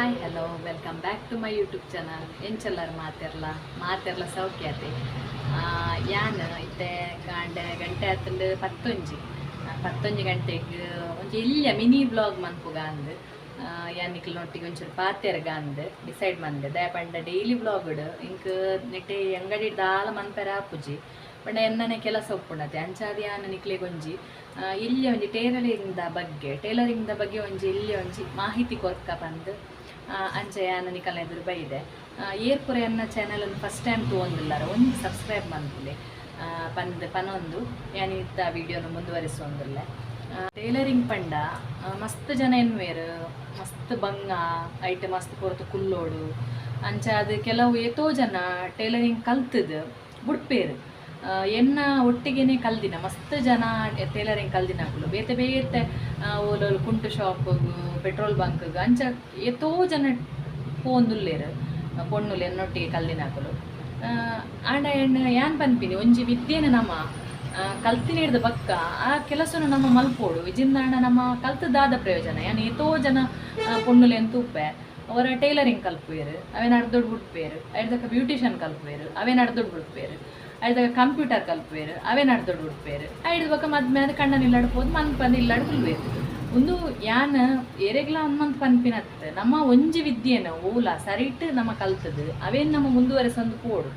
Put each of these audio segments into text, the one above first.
Hi hello welcome back to my YouTube channel ಎಂಚೆಲ್ಲರು ಮಾತೆರ್ಲ? ಮಾತೆರ್ಲ ಸೌಖ್ಯತೆ. ಯಾನ್ ಇತ್ತೆ? ಕಾಂಡೆ ಗಂಟೆ ಹತ್ತಂದು ಪತ್ತೊಂಜಿ. ಪತ್ತೊಂಜಿ ಗಂಟೆಗೆ ಒಂಜಿ ಇಲ್ಲ ಮಿನಿ ಬ್ಲಾಗ್ ಮನ್ಪುಗ ಅಂದ್. ಯಾನಿಕ್ಲ ನೊಟ್ಟಿಗೆ ಒಂಚೂರು ಪಾತೆರ್ಗ ಅಂದ್. ಡಿಸೈಡ್ ಮಂದೆ. ದಯಪಂಡ ಡೈಲಿ ಬ್ಲಾಗ್ಡ್ ಇಂಕ್ ನೆಟ್ಟೆ ಅಂಗಡಿ ದಾಲ ಮನ್ಪೆರ ಆಪುಜಿ. ಪಂಡ ಎನ್ನನೆ ಕೆಲಸ ಒಪ್ಪುಂಡತೆ ಅಂಚಾದಿ ಯಾನ ನಿಕ್ಲೆಗ್ ಒಂಜಿ ಆ, ಇಲ್ಲಿ ಒಂಜಿ ಟೇಲರಿಂಗ್ದ ಬಗ್ಗೆ ಟೇಲರಿಂಗ್ದ ಬಗ್ಗೆ ಒಂಜಿ ಇಲ್ಲಿ ಒಂಜಿ ಮಾಹಿತಿ ಕೊರ್ಕ ಬಂದು ಅಂಚ ಯಾನ ಎದುರು ಎದುರು ಬೈದೆ ಏರ್ಪುರೆ ಅನ್ನೋ ಚಾನಲ್ ಫಸ್ಟ್ ಟೈಮ್ ತೊಗೊಂಡಿಲ್ಲಾರ ಒಂದು ಸಬ್ಸ್ಕ್ರೈಬ್ ಮಾಡ್ತೀನಿ ಪಂದ್ ಪನೊಂದು. ಯಾನಿ ಇತ್ತ ವಿಡಿಯೋನ ಮುಂದುವರಿಸೊಂದಿಲ್ಲ ಟೈಲರಿಂಗ್ ಪಂಡ ಮಸ್ತ್ ಜನ ಎನ್ವೇರು ಮಸ್ತ್ ಬಂಗ ಐಟ್ ಮಸ್ತ್ ಪೊರ್ತು ಕುಲ್ಲೋಡು. ಅಂಚ ಅದು ಕೆಲವು ಏತೋ ಜನ ಟೇಲರಿಂಗ್ ಕಲ್ತದು ಬುಡ್ಪೇರು ಎನ್ನ ಒಟ್ಟಿಗೆನೆ ಕಲ್ದಿನ, ಮಸ್ತ್ ಜನ ಟೇಲರಿಂಗ್ ಕಲ್ದಿನಾಕುಲು ಬೇತೆ ಬೇತೆ ಓಲೋಲು ಕುಂಟು ಶಾಪ್ಗು ಪೆಟ್ರೋಲ್ ಬಂಕ್ ಅಂಚ ಎತ್ತೋ ಜನ ಪೋಂದುಲ್ಲೇರು, ಪೊಣ್ಣುಲು ಎನ್ನೊಟ್ಟಿಗೆ ಕಲ್ದಿನಾಕುಲು ಆಂಡ ಎಣ್ಣ ಯಾನ್ ಪನ್ಪಿನಿ ಒಂಜಿ ವಿದ್ಯೆನ ನಮ್ಮ ಕಲ್ತಿನ ಕಲ್ತಿನೇಡ್ದ ಬಕ್ಕ, ಆ ಕೆಲಸನ ನಮ್ಮ ಮಲ್ಪೋಡು. ಇಜಿಂದಾಂಡ ನಮ್ಮ ಕಲ್ತದಾದ ಪ್ರಯೋಜನ. ಯಾನ್ ಎತ್ತೋ ಜನ ಪೊಣ್ಣುಲೆ ಅಂತೂಪೆ ಅವರ ಟೈಲರಿಂಗ್ ಕಲ್ಪುವೇರು ಅವೇನು ಅಡ್ದೊಡ್ ಬಿಡ್ಪೇರು ಅಡ್ದಕ್ಕ ಬ್ಯೂಟಿಷಿಯನ್ ಕಲ್ಪುವೇರು ಅವೇನು ಅಡ್ದೊಡ್ ಬಿಡ್ಪೇರು ಐದಕ್ಕ ಕಂಪ್ಯೂಟರ್ ಕಲ್ಪೇರು ಅವೇ ನಡ್ದೊಡ್ ಉಡ್ಪೇರು ಐದು ಮದ್ ಮೇಲೆ ಕಣ್ಣನ ಇಲ್ಲಾಡ್ಬೋದು ಮನ್ ಪಂದು ಇಲ್ಲಾಡ್ ಬಿಲ್ಬೇಕು ಒಂದು ಯಾನ್ ಏರೆಗ್ಲ ಅನ್ಮಂತ್ ಪನ್ಪಿನತ್ತೆ. ನಮ್ಮ ಒಂಜಿ ವಿದ್ಯೆನ ಓಲ ಸರಿಟ್ ನಮ್ಮ ಕಲ್ತದು, ಅವೇನು ನಮ್ಮ ಮುಂದುವರೆಸೊಂದು ಪೋಡು.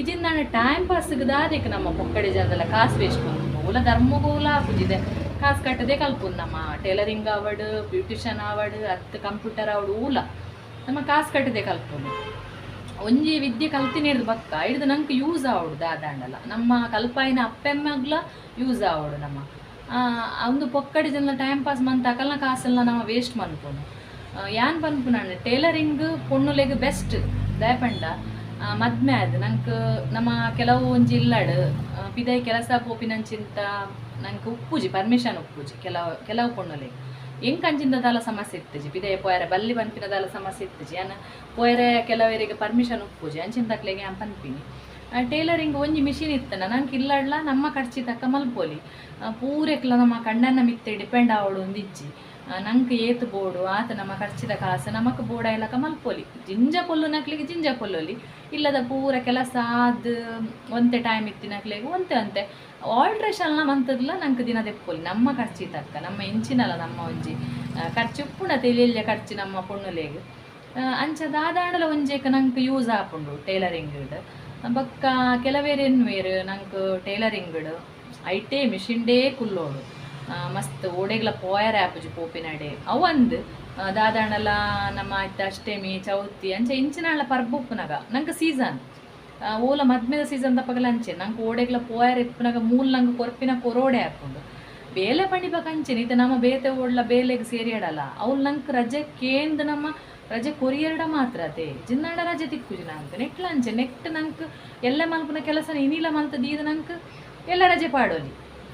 ಇಜಿಂದ ಟೈಮ್ ಪಾಸ್ಗೆ ದಾದಿಕ್ ನಮ್ಮ ಪೊಕ್ಕಡೆ ಜನದಲ್ಲ ಕಾಸು ವೇಸ್ಟ್ ಬಂದು ಓಲ ಧರ್ಮಗೋಲ ಆಪುಜಿದೆ ಕಾಸು ಕಟ್ಟದೆ ಕಲ್ಪುದು ನಮ್ಮ ಟೈಲರಿಂಗ್ ಆವಡು ಬ್ಯೂಟಿಷಿಯನ್ ಆವಡು ಅತ್ತು ಕಂಪ್ಯೂಟರ್ ಆವಡು ಓಲ ನಮ್ಮ ಕಾಸು ಕಟ್ಟದೆ ಕಲ್ಪುದು ಒಂಜಿ ವಿದ್ಯೆ ಕಲ್ತಿನೇರ್ದು ಬಕ್ಕ ಹಿಡ್ದು ನಂಗೆ ಯೂಸ್ ಆವಡು ದಾದಾಂಡಲ ನಮ್ಮ ಕಲ್ಪಾಯಿನ ಅಪ್ಪೆಮ್ಮಗ್ಲ ಯೂಸ್ ಆವಡು ನಮ್ಮ. ಒಂದು ಪೊಕ್ಕಡಿ ಜನ ಟೈಮ್ ಪಾಸ್ ಮಂತ್ ಅಕಲ್ನ ಕಾಸೆಲ್ಲ ನಮ್ಮ ವೇಸ್ಟ್ ಮನ್ಪುನು ಯಾನ್ ಪನ್ಪುನ ಟೇಲರಿಂಗ್ ಪೊಣ್ಣುಲೆಗ್ ಬೆಸ್ಟ್ ದಯಪಂಡ. ಮದ್ಮೆ ಆದ್. ನಂಕ್ ನಮ್ಮ ಕೆಲವು ಒಂಜಿ ಇಲ್ಲಡ್. ಪಿದೈ ಕೆಲಸ ಪೋಪಿನಂಚಿಂತ ನಂಗೆ ಉಪ್ಪುಜಿ ಪರ್ಮಿಷನ್ ಉಪ್ಪುಜಿ, ಕೆಲವು ಕೆಲವು ಪೊಣ್ಣುಲೆಗ್. ಎಂಕ್ ಅಂಚಿಂದದಾಲ ಸಮಸ್ಯೆ ಇತ್ತಜಿ ಪಿದೇ ಪೋಯರೆ ಬಲ್ಲಿ ಪನ್ಪಿನದಾಲ ಸಮಸ್ಯೆ ಇತ್ತಜಿ ಅನ್ನ ಪೋಯರೆ ಕೆಲವರಿಗೆ ಪರ್ಮಿಷನ್ ಉಪ್ಪುಜಿ ಅಂಚಿಂದಕ್ಲೆಗೆ ಆನ್ ಪನ್ಪಿನಿ ಟೇಲರಿಂಗ್ ಒಂಜಿ ಮಿಷಿನ್ ಇತ್ತನ ನಂಗೆ ಇಲ್ಲಡ್ಲ, ನಮ್ಮ ಖರ್ಚಿ ತಕ್ಕ ಮಲ್ಪೋಲಿ. ಪೂರೆಕ್ಲ ನಮ್ಮ ಕಣ್ಣನ್ನ ಮಿತ್ತೆ ಡಿಪೆಂಡ್ ಆವಳು ಒಂದಿಜ್ಜಿ. ನಂಗೆ ಏತು ಬೋಡು, ಆತ ನಮ್ಮ ಖರ್ಚಿದ ಕಾಸು, ನಮಕ್ ಬೋಡ ಇಲ್ಲಕ ಮಲ್ಪೋಲಿ. ಜಿಂಜ ಪೊಲ್ಲು ನಕ್ಲಿಗೆ ಜಿಂಜ ಪೊಲ್ಲೊಲಿ. ಇಲ್ಲದ ಪೂರ ಕೆಲಸ ಆದ್ ಒಂತೆ ಟೈಮ್ ಇತ್ತಿನಕ್ಲಿಗೆ ಒಂತೆ ಅಂತೆ ಆಲ್ಟ್ರೇಷನ್ಲ ಮಂತದ್ಲ ನಂಗೆ ದಿನ ದೆಪ್ಪೋಲಿ ನಮ್ಮ ಖರ್ಚಿ ತಕ್ಕ ನಮ್ಮ ಎಂಚಿನಲ್ಲ ನಮ್ಮ ಒಂಜಿ ಖರ್ಚು ಪುಣ ತಿಳಿಯಲ್ಲ ಖರ್ಚು ನಮ್ಮ ಪೊಣ್ಣುಲೆಗ್ ಅಂಚ ದಾದಾಂಡಲ ಒಂಜೇಕ ನಂಗೆ ಯೂಸ್ ಆಪುಂಡು ಟೇಲರಿಂಗ್ ಬಕ್ಕ ಕೆಲವೇರು ಎನ್ವೇರು ನಂಗೆ ಟೇಲರಿಂಗ್ ಐಟೇ ಮಿಷಿನ್ಡೇ ಕುಲ್ಲೋಡು. ಮಸ್ತ್ ಓಡೆಗ್ಲ ಪೋಯರ್ ಆಪುಜಿ ಪೋಪಿನಡೆ. ಅವಂದ್ ಆ, ದಾದಾಂಡಲ ನಮ್ಮ ಅಷ್ಟೇಮಿ ಚೌತಿ ಅಂಚ ಇಂಚಿನಾಳ ಪರ್ಬುಪ್ಪುನಗ ನಂಗೆ ಸೀಸನ್. ಓಲ ಮದ್ಮೆದ ಸೀಸನ್ ದಪ್ಪಗಲ ಅಂಚೆ ನಂಗೆ ಓಡೆಗ್ಲ ಪೋಯರ್ ಇಪ್ಪುನಗ ಮೂಲ ನಂಗೆ ಕೊರ್ಪಿನ ಕೊರೋಡೆ ಹಾಕೊಂಡು ಬೇಲೆ ಪಣಿಬೇಕು ಅಂಚೆನ ಇದು ನಮ್ಮ ಬೇತೆ ಓಡ್ಲ ಬೇಲೆಗೆ ಸೇರಿಯಡಲ್ಲ. ಅವ್ಳು ನಂಗೆ ರಜೆ ಕೇಂದ್ ನಮ್ಮ ರಜೆ ಕೊರಿಯರ್ಡ ಮಾತ್ರ ಅದೇ ಜಿನ್ನಡ ರಜೆ ತಿಕ್ಕುಜಿ ನಂಗೆ ನೆಟ್ಲ ಅಂಚೆ ನೆಕ್ಟ್ ನಂಗೆ ಎಲ್ಲ ಮಲ್ಪನ ಕೆಲಸ ಇನಿಲ ಮಲ್ತದ ದೀದ ನಂಗೆ ಎಲ್ಲ ರಜೆ ಪಾಡೋಲಿ.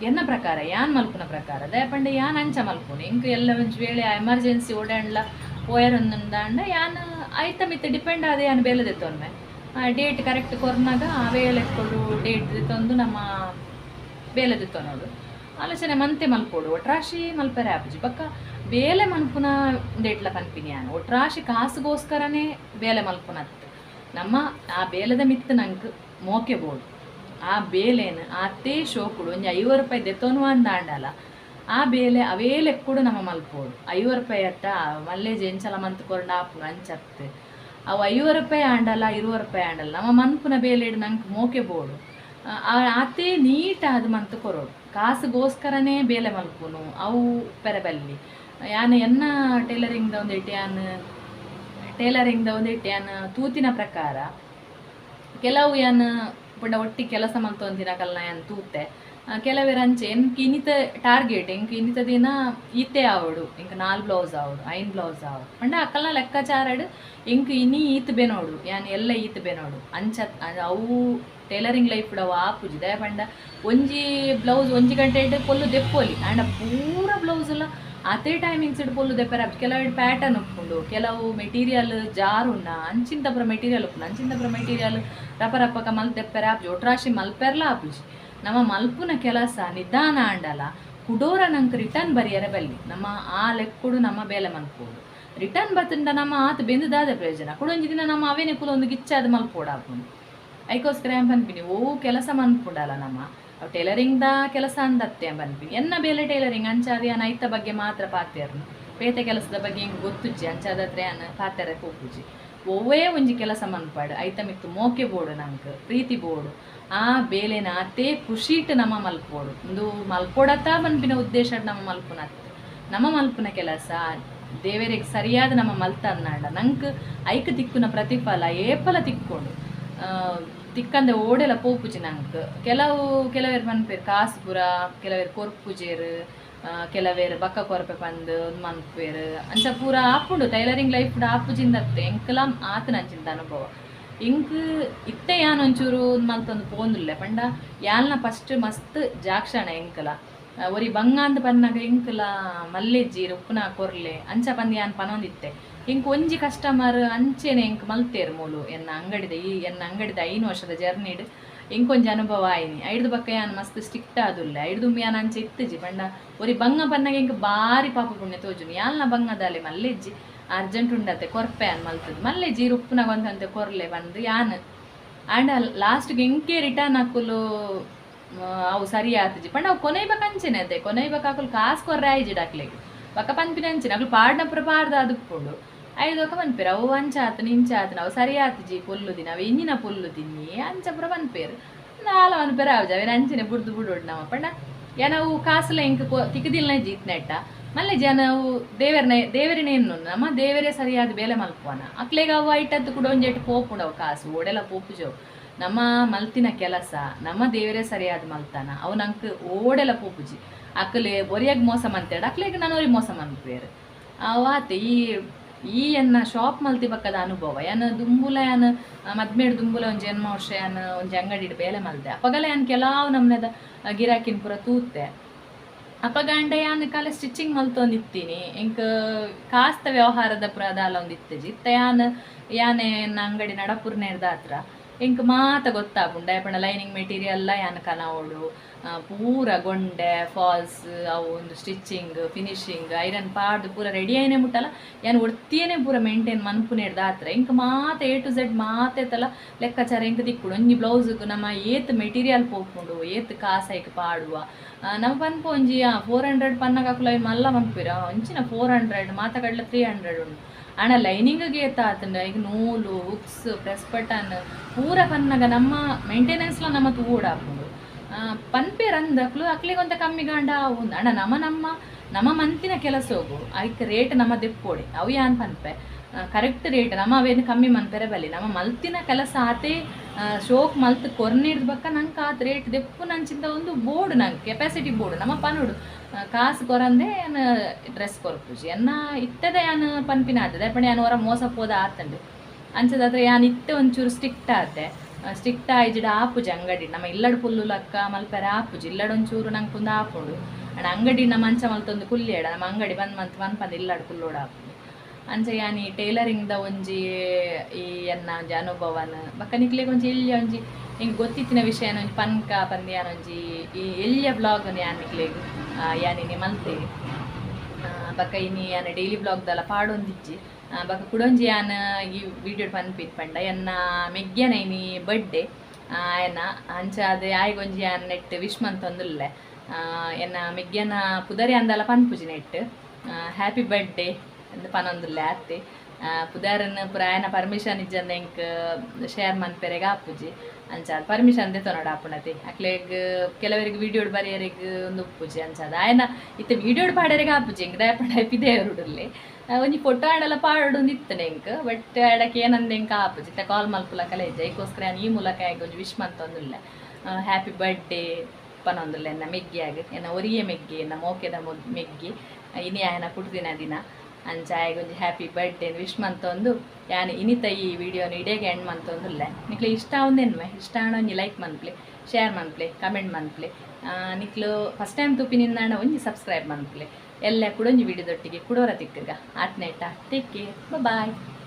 ಎನ್ನ ಪ್ರಕಾರ? ಯಾನ್ ಮಲ್ಪುನ ಪ್ರಕಾರ? ದಯಪಂಡ ಯಾನ್ ಅಂಚ ಮಲ್ಪುನ? ಇಂಕ್ ಎಲ್ಲ ಒಂಜಿ ವೇಳೆ ಎಮರ್ಜೆನ್ಸಿ ಓಡಾಂಡ್ಲ ಪೋಯರ್ ಒಂದಂಡ ಯಾನ್ ಆಯ್ತ ಮಿತ್ತೆ ಡಿಪೆಂಡ್ ಆದ ಯಾನ್ ಬೇಲೆ ತೊನ್ಮೆ ಡೇಟ್ ಕರೆಕ್ಟ್ ಕೊರ್ನಾಗ ಆ ವೇಳೆ ಕೊಡು ಡೇಟ್ ತಂದು ನಮ್ಮ ಬೇಲೆ ಅನ್ನೋದು ಆಲೋಚನೆ ಮಂತೆ ಮಲ್ಪೋಡು ಒಟ್ರಾಶಿ ಮಲ್ಪರೆ ಆಪುಜಿ ಬಕ್ಕ ಬೇಲೆ ಮಲ್ಪುನ ಡೇಟ್ಲ ಕನ್ಪಿನಿ ಯಾನು ಒಟ್ರಾಶಿ ಕಾಸುಗೋಸ್ಕರನೇ ಬೇಲೆ ಮಲ್ಪುನತ್. ನಮ್ಮ ಆ ಬೇಲೆದ ಮಿತ್ತು ನಂಗೆ ಮೋಕೆ ಬೋಡು. ಆ ಬೇಲೆನ ಅತ್ತೇ ಶೋಕುಡು ಒಂಜಿ ಐವತ್ತು ರೂಪಾಯಿ ದೆತ್ತೋನು ಅಂದಾಂಡಲ್ಲ ಆ ಬೇಲೆ ಅವೇಲೆ ಕೂಡ ನಮ್ಮ ಮಲ್ಪೋಡು. ಐವತ್ತು ರೂಪಾಯಿ ಅತ್ತ ಮಲ್ಲೆ ಜೆಂಚಲ ಮಂತ್ ಕೊಂಡ ಅಂಚತ್ತೆ. ಅವು ಐವ ರೂಪಾಯಿ ಆಂಡಲ್ಲ ಇರುವ ರೂಪಾಯಿ ಆಂಡಲ್ಲ ನಮ್ಮ ಮನ್ಪುನ ಬೇಲೆ ಇಡು ನಂಗೆ ಮೋಕೆ ಬೋಡು. ನೀಟ್ ಆದ ಮಂತ್ ಕೊರೋಡು. ಕಾಸುಗೋಸ್ಕರನೇ ಬೇಲೆ ಮಲ್ಪುನು ಅವು ಪೆರಬಲ್ಲಿ. ಯಾನ್ ಎನ್ನ ಟೇಲರಿಂಗ್ದ ಒಂದು ಇಟ್ಯಾನ್, ಟೇಲರಿಂಗ್ದ ಒಂದು ಇಟ್ಯಾನ್ ತೂತಿನ ಪ್ರಕಾರ. ಕೆಲವು ಯಾನ್ ಪುಂಡ ಒಟ್ಟಿ ಕೆಲಸ ಮಂತೊಂದಿನ ಕಲ್ನ ಯಾನ್ ತೂತೆ. ಕೆಲವೇರು ಅಂಚೆ ಎಂಕ್ ಇನಿತ ಟಾರ್ಗೆಟ್ ಎಂಕ್ ಇನಿತ ದಿನ ಈತೆ ಆವಡು, ಇಂಕ ನಾಲ್ ಬ್ಲೌಸ್ ಆವಡು, ಐನ್ ಬ್ಲೌಸ್ ಆವಡು. ಪಂಡ ಅಕ್ಕಲ್ನ ಲೆಕ್ಕಾಚಾರಡು ಎಂಕ್ ಇನಿ ಈತ್ ಬೆನೋಡು, ಯಾನ್ ಎಲ್ಲ ಈತ್ ಬೆನೋಡು. ಅಂಚ ಅವು ಟೈಲರಿಂಗ್ ಲೈಫ್ ಡವ ಆಪುಜಿ. ದಯ ಪಂಡ ಒಂಜಿ ಬ್ಲೌಸ್ ಒಂಜಿ ಗಂಟೆ ಇಟ್ಟು ಪೊಲ್ಲು ದೆಪ್ಪೋಲಿ. ಆಂಡ ಪೂರ ಬ್ಲೌಸ್ ಎಲ್ಲ ಅದೇ ಟೈಮಿಂಗ್ಸ್ ಇಟ್ಟು ಪೊಲ್ಲು ದೆಪ್ಪರ ಕೆಲವು ಪ್ಯಾಟರ್ನ್ ಉಪ್ಪುಂಡು, ಕೆಲವು ಮೆಟೀರಿಯಲ್ ಜಾರುಂಡ ಅಂಚಿಂತಪುರ ಮೆಟೀರಿಯಲ್ ಉಪ್ಪುಂಡು ಅಂಚಿಂತಪುರ ಮೆಟೀರಿಯಲ್ ರಪ ಮಲ್ ದೆಪ್ಪರ ಆಪುಜಿ. ಒಟ್ರಾಶಿ ಮಲ್ಪೆರ್ಲ ಆಪುಜಿ. ನಮ್ಮ ಮಲ್ಪುನ ಕೆಲಸ ನಿಧಾನ ಆಂಡಲ ಕುಡೋರ ನಂಗೆ ರಿಟರ್ನ್ ಬರಿಯರೆ ಬಲ್ಲಿ. ನಮ್ಮ ಆ ಲೆಕ್ಕುಡು ನಮ್ಮ ಬೇಲೆ ಮಲ್ಪೋಡು ರಿಟರ್ನ್ ಬತ್ತಂಡ ನಮ್ಮ ಆತ ಬೆಂದದಾದ ಪ್ರಯೋಜನ. ಕುಡೊಂಜಿ ದಿನ ನಮ್ಮ ಅವೇನೆ ಕುಲ ಒಂದು ಗಿಚ್ಚಾದ ಮಲ್ಪೋಡ ಐಕೋಸ್ಕರ ಏನ್ ಬಂದ್ಬಿನಿ ಓ ಕೆಲಸ ಮನ್ಕೊಡಲ್ಲ ನಮ್ಮ. ಅವು ಟೈಲರಿಂಗ್ದ ಕೆಲಸ ಅಂದತ್ತೆ ಬಂದ್ಬಿನಿ ಎನ್ನ ಬೇಲೆ ಟೈಲರಿಂಗ್ ಅಂಚಾದ ಯಾನ ಐತ ಬಗ್ಗೆ ಮಾತ್ರ ಪಾತ್ಯರ್ನು ಪೇತೆ ಕೆಲಸದ ಬಗ್ಗೆ ಹಿಂಗೆ ಗೊತ್ತುಜ್ಜಿ? ಅಂಚಾದತ್ರ ಪಾತ್ಯರ ಹೋಗುಜಿ ಒವ್ವೇ ಒಂಜಿ ಕೆಲಸ ಮನ್ಪಾಡು. ಐತ ಮೋಕೆ ಬೋಡು ನಂಕ್ ಪ್ರೀತಿ ಬೋಡು. ಆ ಬೇಲೆನ ಅತೇ ಖುಷಿಟ್ ನಮ್ಮ ಮಲ್ಪೋಡು. ಒಂದು ಮಲ್ಪೋಡತ್ತ ಮನ್ಪಿನ ಉದ್ದೇಶ ನಮ್ಮ ಮಲ್ಪುನತ್ ನಮ್ಮ ಮಲ್ಪುನ ಕೆಲಸ ದೇವರಿಗೆ ಸರಿಯಾದ ನಮ್ಮ ಮಲ್ತ ಅನ್ನಾಡ ನಂಗೆ ಐಕ ತಿಕ್ಕುನ ಪ್ರತಿಫಲ, ಏಪಲ ತಿಕ್ಕೊಂಡು. ತಿಕ್ಕಂದೆ ಓಡೆಲ ಪೋಪುಜಿ ನಂಗೆ. ಕೆಲವು, ಕೆಲವೇರು ಮನ್ಪೇರು ಕಾಸುಪುರ, ಕೆಲವೇರು ಕೊರ್ಪುಜೇರು ಕೆಲವೇರು ಬಕ್ಕ ಕೊರಪೆ ಪಂದು ಮನ್ಪೇರು ಅಂಚ ಪೂರ ಆಪುಂಡು ಟೈಲರಿಂಗ್ ಲೈಫ್ ಆಪುಜಿಂದತ್ತೆ ಎಂಕಲ ಆತನ ಅಂಚಿಂದ ಅನುಭವ. ಇಂಕ್ ಇತ್ತೆ ಯಾನ್ ಒಂಚೂರು ಮಲ್ತೊಂದು ಪೋಂದುಲ್ಲೆ ಪಂಡ ಯಾಲ್ನ ಫಸ್ಟ್ ಮಸ್ತ್ ಜಾಕ್ಷಣ ಎಂಕಲ. ಒರಿ ಬಂಗಾಂದ್ ಪನ್ನಾಗ ಇಂಕಲ ಮಲ್ಲೆಜ್ಜಿ ಉಪ್ಪುನ ಕೊರ್ಲೆ, ಅಂಚ ಪಂದ್ ಯಾನ್ ಪನೊಂದಿತ್ತೆ ಇಂಕ್ ಒಂಜಿ ಕಸ್ಟಮರ್ ಅಂಚೆನೆ ಇಂಕ್ ಮಲ್ತೇರು ಮೂಲು ಎನ್ನ ಅಂಗಡಿದ ಈ, ಎನ್ನ ಅಂಗಡಿದ ಐನು ವರ್ಷದ ಜರ್ನಿಡ್ ಇಂಕೊಂಜಿ ಅನುಭವ ಆಯ್ನಿ. ಐಡ್ದು ಬಕ್ಕ ಯಾನ್ ಮಸ್ತ್ ಸ್ಟಿಕ್ಟ್ ಆದುಲ್ಲ. ಐಡ್ದು ಯಾನ್ ಅಂಚೆ ಇತ್ತಜಿ. ಪಂಡ ಒರಿ ಬಂಗ ಬಣ್ಣ ಎಂಕ ಬಾರಿ ಪಾಪ ಪುಣ್ಯ ತೋಜುನಿ. ಯಾಲ್ನ ಬಂಗದಾಲೆ ಮಲ್ಲೆಜ್ಜಿ. ಅರ್ಜೆಂಟ್ ಉಂಡತ್ತೆ ಕೊರ್ಪೆ ಅನ್ ಮಲ್ತದ್. ಮಲ್ಲೆಜ್ಜಿ ಉಪ್ಪುನಾಗ ಒಂದಂತೆ ಕೊರ್ಲೆ ಬಂದು ಯಾನ್. ಆಂಡ ಲಾಸ್ಟ್ಗೆ ಎಂಕೆ ರಿಟರ್ನ್ ಹಾಕಲು ಅವು ಸರಿ ಆತಜಿ. ಪಂಡ ಅವು ಕೊನೆಯ್ಬೇಕು ಅಂಚೆನೆ ಅದೇ. ಕೊನೆಯ್ಬೇಕು ಹಾಕಲು ಕಾಸು ಕೊರ್ರೆ ಆಯ್ಜಿ ಡಾಕ್ಲೆಗೆ. ಪಕ್ಕ ಪಂಪಿನ ಅಂಚಿನ. ಅಕ್ಲು ಪಾಡ್ನ ಪ್ರಪಾರ್ದ ಅದಕ್ಕೊಂಡು. ಐದು ಒಕ್ಕ ಪನ್ಪೇರು ಅವು ಅಂಚ ಆತನ ಇಂಚ ಆತನ ಅವು ಸರಿ ಆತಜಿ ಪೊಲ್ಲು ದಿನ. ಅವು ಇಂಜಿನ ಪೊಲ್ಲು ತಿನ್ನಿ, ಅಂಚ ಪುರ ಪನ್ಪೇರು ನಾಲ ಪನ್ಪೇರು ಆವ್ಜ ಅವೇನು ಅಂಚಿನ ಬುಡ್ದು ಬುಡೋಡು ನಮ್ಮ ಪಂಡ ಏನವು ಕಾಸುಲ ಇಂಕ ತಿಕ್ಕದಿಲ್ಲ ಜೀತ್ ನೆಟ್ಟ? ಮಲ್ಲೆ ಜನವು ದೇವರನ, ದೇವರಿನ ಏನು ನಮ್ಮ ದೇವರೇ ಸರಿಯಾದ ಬೇಲೆ ಮಲ್ಪುವನ. ಅಕ್ಲೆಗ ಅವು ಐಟದ್ದು ಕೂಡ ಒಂಜೆಟ್ಟು ಪೋಪುಂಡವು ಕಾಸು, ಓಡೆಲ್ಲ ಪೋಪುಜವು ನಮ್ಮ ಮಲ್ತಿನ ಕೆಲಸ, ನಮ್ಮ ದೇವರೇ ಸರಿಯಾದ ಮಲ್ತಾನ. ಅವು ನಂಗೆ ಓಡೆಲ್ಲ ಪೋಪುಜಿ ಅಕ್ಕಲೆ ಒರಿಯಾಗ ಮೋಸ ಮಂತೇಡ, ಅಕ್ಲೆಗ ನಾನು ಅವ್ರಿಗೆ ಮೋಸ ಮಂತೇರು ಅವಾತ ಈ ಈ ಎನ್ನ ಶಾಪ್ ಮಲ್ತಿ ಪಕ್ಕದ ಅನುಭವ. ಯಾನ ದುಂಬುಲ ಯಾನ ಮದ್ಮೇಡ್ ದುಂಬುಲ ಒಂಜಿ ಜನ್ಮ ವರ್ಷ ಯಾನ ಒಂಜಿ ಅಂಗಡಿಡ್ ಬೇಲೆ ಮಲ್ತೆ ಅಪಗಲ ಯಾನ್ ಕೆಲವು ನಮ್ಮನೆದ ಗಿರಾಕಿನ ಪುರ ತೂತೆ. ಅಪಗಂಡ ಯಾನ್ ಕಾಲ ಸ್ಟಿಚಿಂಗ್ ಮಲ್ತೊಂದಿತ್ತೀನಿ ಇಂಕ ಕಾಸ್ತ ವ್ಯವಹಾರದ ಪ್ರದಾಲ ಒಂದು ಇತ್ತೆ. ಇತ್ತ ಯಾನ್, ಯಾನೆ ಅಂಗಡಿ ನಡಪುರ್ನೇರ್ದ ಹತ್ರ ಇಂಕ ಮಾತ ಗೊತ್ತಾಗುಂಡ ಯಾಪಣ ಲೈನಿಂಗ್ ಮೆಟೀರಿಯಲ್ ಯಾನ್ ಕನವೋಡು ಆ, ಪೂರ ಗೊಂಡೆ ಫಾಲ್ಸ್ ಅವು ಒಂದು ಸ್ಟಿಚಿಂಗ್ ಫಿನಿಶಿಂಗ್ ಐರನ್ ಪಾಡ್ದು ಪೂರ ರೆಡಿ ಆಯ್ನೇ ಮುಟ್ಟಲ್ಲ. ಯಾನ್ ಒಡ್ತಿಯೇನೆ ಪೂರ ಮೇಂಟೈನ್ ಮನ್ಪುನೆ ಹತ್ರ ಇಂಕ ಮಾತ ಎ ಟು ಝೆಡ್ ಮಾತೆತ್ತಲ್ಲ ಲೆಕ್ಕಾಚಾರ ಇಂಕ ದಿಕ್ಕುಡು ಒಂಜಿ ಬ್ಲೌಸ್ಗ್ ನಮ್ಮ ಏತ್ ಮೆಟೀರಿಯಲ್ ಪೋಪುಂಡು ಏತ್ ಕಾಸೈಕ್ ಪಾಡುವ. ನಮ್ಮ ಪನ್ಪು ಒಂಜಿ ಫೋರ್ ಹಂಡ್ರೆಡ್ ಪನ್ನಗಾಕುಲ ಮಲ್ಲ ಪನ್ಪಿರ ಒಂಚಿನ ಫೋರ್ ಹಂಡ್ರೆಡ್ ಮಾತ ಕಡ್ಲ ತ್ರೀ ಹಂಡ್ರೆಡ್ ಉಂಡು ಅಣ್ಣ ಲೈನಿಂಗ್ಗೆ ಏತ ಆತಂಡ ಈಗ ನೂಲು ಹುಕ್ಸ್ ಪ್ರೆಸ್ ಬಟನ್ ಪೂರ ಪನ್ನಗ ನಮ್ಮ ಮೇಂಟೆನೆನ್ಸ್ಲ ನಮ್ಮ ತೂಡಾಪುಂಡು ಪನ್ಪೇರ್ ಅಂದಕ್ಲು ಅಕ್ಲಿಗೆ ಒಂತ ಕಮ್ಮಿ ಗಾಂಡ ಒಂದು ಅಣ್ಣ, ನಮ್ಮ ನಮ್ಮ ನಮ್ಮ ಮಂತಿನ ಕೆಲಸ ಹೋಗು. ಅದಕ್ಕೆ ರೇಟ್ ನಮ್ಮ ದಿಪ್ಪೋಡಿ. ಅವು ಯಾನ್ ಪನ್ಪೆ? ಕರೆಕ್ಟ್ ರೇಟ್ ನಮ್ಮ ಅವೇನು ಕಮ್ಮಿ ಮನ್ಪೆರೆ ಬಲ್ಲಿ. ನಮ್ಮ ಮಲ್ತಿನ ಕೆಲಸ ಆತೆ ಶೋಕ್ ಮಲ್ತ್ ಕೊರ್ನಿಡ್ ಬಕ್ಕ ನಂಗೆ ಆತ ರೇಟ್ ದೆಪ್ಪು. ನಂಚಿಂದ ಒಂದು ಬೋರ್ಡ್ ನಂಗೆ ಕೆಪಾಸಿಟಿ ಬೋರ್ಡ್. ನಮ್ಮ ಪನುಡು ಕಾಸು ಕೊರಂದೆ ಏನು ಡ್ರೆಸ್ ಕೊರ್ಪುಜಿ ಎನ್ನ ಇತ್ತದ ಯಾನ್ ಪನ್ಪಿನ ಆತದೆ. ಪಂಡ ಏನು ಹೊರ ಮೋಸ ಪೋದ ಆತಂಡು. ಅಂಚದಾದ್ರೆ ಯಾನ್ ಇತ್ತೆ ಒಂಚೂರು ಸ್ಟಿಕ್ಟ್ ಆತೆ. ಆಯ್ಜಿಡ ಆಪುಜಿ ಅಂಗಡಿ. ನಮ್ಮ ಇಲ್ಲಡ್ ಪುಲ್ಲು ಲಕ್ಕ ಮಲ್ಪೆರೆ ಆಪುಜಿ ಇಲ್ಲಡ್ ಒಂಚೂರು ನಂಗೆ ಪುಂದ ಆಪುಂಡು ಅಣ್ಣ ಅಂಗಡಿ ನಮ್ಮ ಮಂಚ ಮಲ್ತೊಂದು ಕುಲ್ಲೇಡ ನಮ್ಮ ಅಂಗಡಿ ಬಂದ್ ಮಂತ್ ಮನ್ಪಂದ್ ಇಲ್ಲಡ್ ಕುಲ್ಲೋಡ ಆಪುಂಡು ಅಂಚ ಯಾನಿ ಟೇಲರಿಂಗ್ದ ಒಂಜಿ ಈ ಎನ್ನ ಒಂಜಿ ಅನುಭವನ. ಬಕ್ಕ ನಿಕ್ಲೆಗ್ ಒಂಜಿ ಎಲ್ಲಿ ಒಂಜಿ ಹಿಂಗೆ ಗೊತ್ತಿತ್ತಿನ ವಿಷಯನ ಒಂಜಿ ಪನ್ಕ ಪಂದ್ಯಾನ ಒಂಜಿ ಈ ಎಲ್ಲಿಯ ಬ್ಲಾಗ್ ಯಾನ್ ಆ ಯಾನಿ ಮಲ್ತೆ. ಬಕ್ಕ ಇನಿ ಯಾನ ಡೈಲಿ ಬ್ಲಾಗ್ದಲ್ಲ ಪಾಡೊಂದಿಜ್ಜಿ. ಆ, ಬಕ್ಕ ಕುಡೊಂಜಿ ಯಾನ ಈ ವಿಡಿಯೋ ಪನ್ಪಿತ್ ಪಂಡ. ಎನ್ನ ಮೆಗ್ಗ್ಯನ ಇನಿ ಬರ್ಡೇ ಎನ್ನ ಅಂಚ ಅದೇ ಆಯ್ಗೊಂಜಿ ಯಾನ್ ನೆಟ್ ವಿಶ್ ಮಂತೊಂದುಲ್ಲೆ ಎನ್ನ ಮೆಗ್ಗ್ಯನ ಪುದರಿ ಅಂದಲ ಪನ್ಪುಜಿ ನೆಟ್ ಹ್ಯಾಪಿ ಬರ್ಡೇ ಅಂತ ಪನೊಂದುಲ್ಲೆ ಅತ್ತೆ ಪುದಾರನ್ ಪುರಾಯನ ಪರ್ಮಿಷನ್ ಇಜ್ಜಂದ ಎಂಕ್ ಶೇರ್ ಮನ್ಪೆರೆಗ ಆಪುಜಿ ಅಂಚಾದ ಪರ್ಮಿಷನ್ ದೇ ತೊನೋಡ ಆಪುಣತೆ ಅಕ್ಲೆಗ್ ಕೆಲವರಿಗೆ ವಿಡಿಯೋ ಬರೆಯರಿಗೆ ಒಂದು ಉಪ್ಪುಜಿ ಅಂಚಾದ ಆಯ್ನ ಇತ್ತೆ ವಿಡಿಯೋ ಪಾಡರಿಗೆ ಆಪುಜಿ ಎಂಕ್ ದಯಪಡ ಎಪಿದೆ ಅವರುಡಲ್ಲಿ ಒಂಜಿ ಫೋಟೋ ಆಡಲ ಪಾಡೊಂದು ಇತ್ತನೆ ಬಟ್ ಆಡಕ್ಕೆ ಏನಂದ ಎಂಕ ಆಪುಜಿ ಕಾಲ್ ಮಲ್ಪುಲ ಈಗೋಸ್ಕರ ನಾನು ಈ ಮೂಲಕ ಆಗಿ ಒಂಜಿ ವಿಶ್ ಮಂತೊಂದುಲ್ಲ ಹ್ಯಾಪಿ ಬರ್ಡೇ ಪನೊಂದುಲ್ಲ ಎನ್ನ ಮೆಗ್ಗಿಯಾಗ ಎನ್ನ ಒರಿಯೆ ಮೆಗ್ಗಿ ಎನ್ನ ಮೋಕೆದ ಮೊಗ್- ಮೆಗ್ಗಿ ಇನಿ ಆಯನ ಕುಡ್ದಿನ ದಿನ. ಅಂಚ ಆಯ್ಗೊಂಜಿ ಹ್ಯಾಪಿ ಬರ್ಡೇ ವಿಶ್ ಮಂತೊಂದು ಯಾನ್ ಇನಿತ ಈ ವಿಡಿಯೋನ ಇಡೇಗೆ ಎಂಡ್ ಮಂತೊಂದುಲ್ಲೆ ನಿಕ್ಲೆ ಇಷ್ಟ ಒಂದೇನ್ವೆ ಇಷ್ಟ ಒಂಜಿ ಲೈಕ್ ಮನ್ಪ್ಲೆ ಶೇರ್ ಮನ್ಪ್ಲೆ ಕಮೆಂಟ್ ಆ, ನಿಕ್ಲು ಫಸ್ಟ್ ಟೈಮ್ ತುಪ್ಪಿನಿಂದ ಒಂಜಿ ಸಬ್ಸ್ಕ್ರೈಬ್ ಮನ್ಪ್ಲೆ ಎಲ್ಲ ಕುಡೊಂಜಿ ವಿಡಿಯೋದೊಟ್ಟಿಗೆ ಕೊಡೋರ ತಿಕ್ಕಿರ್ಗ. ಆತ್ನೇಟ ಟೇಕ್ ಕೇರ್ ಬಾಯ್